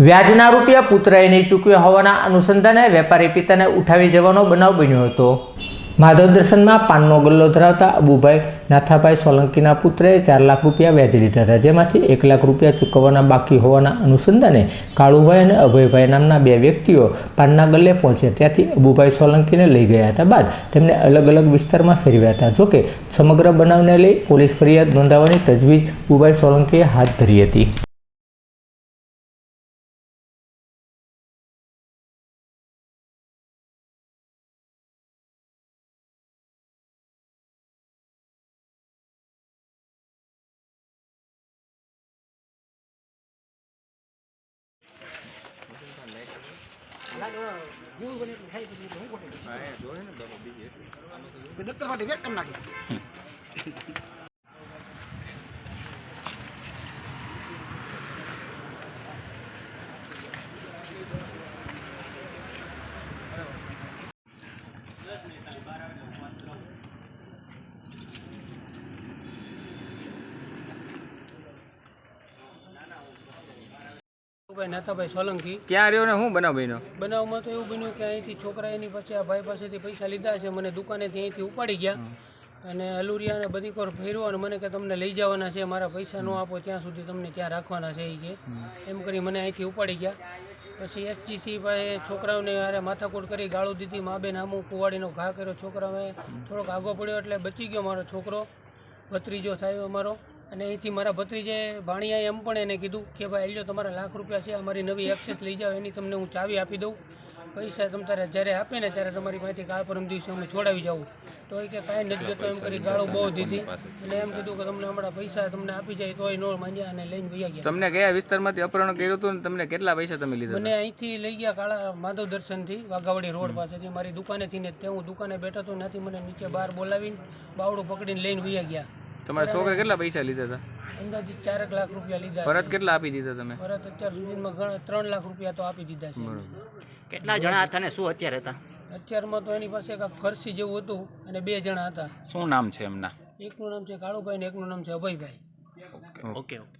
વ્યાજના રૂપિયા પુત્રએ નહીં ચૂકવ્યા હોવાના અનુસંધાને વેપારી પિતાને ઉઠાવી જવાનો બનાવ બન્યો હતો. માધવ દર્શનમાં પાનનો ગલ્લો ધરાવતા અબુભાઈ નાથાભાઈ સોલંકીના પુત્રએ ચાર લાખ રૂપિયા વ્યાજ લીધા હતા, જેમાંથી એક લાખ રૂપિયા ચૂકવવાના બાકી હોવાના અનુસંધાને કાળુભાઈ અને અભયભાઈ નામના બે વ્યક્તિઓ પાનના ગલ્લે પહોંચ્યા. ત્યાંથી અબુભાઈ સોલંકીને લઈ ગયા હતા. બાદ તેમને અલગ અલગ વિસ્તારમાં ફેરવ્યા હતા. જોકે સમગ્ર બનાવને લઈ પોલીસ ફરિયાદ નોંધાવવાની તજવીજ અબુભાઈ સોલંકીએ હાથ ધરી હતી. દફતર માટે વેટ કરી નાખી. ભાઈ નાથાભાઈ સોલંકી. ક્યાં રહ્યો ને? શું બનાવ બન્યો? બનાવમાં તો એવું બન્યું કે અહીંથી છોકરા એની પછી આ ભાઈ પાસેથી પૈસા લીધા છે મને દુકાનેથી અહીંથી ઉપાડી ગયા. અને હલુરિયા અને બધી કોર ફેરવો અને મને કે તમને લઈ જવાના છે મારા પૈસા ન આપો ત્યાં સુધી તમને ક્યાં રાખવાના છે એ કે. એમ કરી મને અહીંથી ઉપાડી ગયા. પછી એસજીસી પાસે છોકરાઓને યારે માથાકૂટ કરી ગાળું દીધી મા બેન આમું કુવાડીનો ઘા કર્યો. છોકરાઓએ થોડોક આગો પડ્યો એટલે બચી ગયો મારો છોકરો. ભત્રીજો થયો અમારો. અને અહીંથી મારા ભત્રીજે ભાણિયાએ એમ પણ એને કીધું કે ભાઈ લ્યો તમારા લાખ રૂપિયા છે અમારી નવી એક્સેસ લઈ જાઓ એની તમને હું ચાવી આપી દઉં. પૈસા તમે તારે જ્યારે આપે ને ત્યારે તમારી પાસેથી કાલ પરમ દિવસે અમે છોડાવી જાઉં. તો એ કે કાંઈ નથી જતો એમ કરી ગાળો બહુ દીધી. એટલે એમ કીધું કે તમને હમણાં પૈસા તમને આપી જાય તોય નો માંગ્યા અને લઈને વયા ગયા. તમને કયા વિસ્તારમાંથી અપહરણ કર્યું હતું ને તમને કેટલા પૈસા તમે લીધા મને અહીંથી લઈ ગયા કાળા માધવ દર્શનથી વાઘાવડી રોડ પાસેથી. મારી દુકાનેથી ને તે હું દુકાને બેઠો હતો ત્યાંથી મને નીચે બહાર બોલાવીને બાવડું પકડીને લઈને વયા ગયા. તમારા છોકરા કેટલા પૈસા લીધા હતા? અંદાજિત ચાર લાખ રૂપિયા લીધા પરત કેટલા આપી દીધા તમે? પરત અત્યાર સુધીમાં ઘણા ત્રણ લાખ રૂપિયા તો આપી દીધા છે. કેટલા જણા હતા ને શું અત્યારે હતા? અત્યારમાં તો એની પાસે કાંઈક ફરસી જેવું હતું અને બે જણા હતા. શું નામ છે એમના? એકનું નામ છે કાળુભાઈ ને એકનું નામ છે અભયભાઈ. Okay okay.